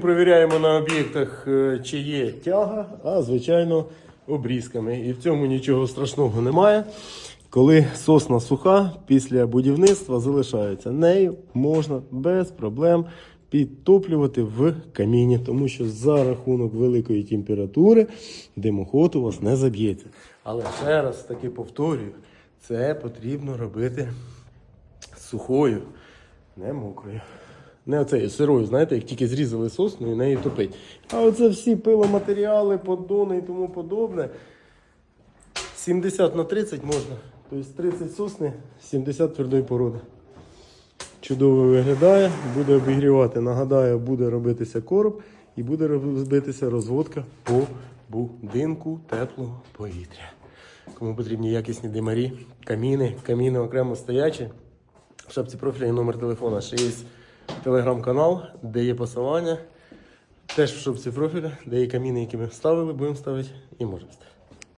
Провіряємо на об'єктах, е, чи є тяга, а звичайно обрізками. І в цьому нічого страшного немає. Коли сосна суха після будівництва залишається, нею можна без проблем підтоплювати в каміні, тому що за рахунок великої температури димоход у вас не заб'ється. Але ще раз таки повторюю, це потрібно робити сухою, не мокрою. Не оцею сирою, знаєте, як тільки зрізали сосну і нею топить. А оце всі пиломатеріали, поддони і тому подобне. 70 на 30 можна. Тобто 30 сосни, 70 твердої породи. Чудово виглядає, буде обігрівати. Нагадаю, буде робитися короб і буде робитися розводка по будинку теплого повітря. Кому потрібні якісні димарі, каміни, каміни окремо стоячі. В шапці профілі номер телефона ще є телеграм-канал, де є посилання. Теж в шубці профіля, де є каміни, які ми ставили, будемо ставити і можемо ставити.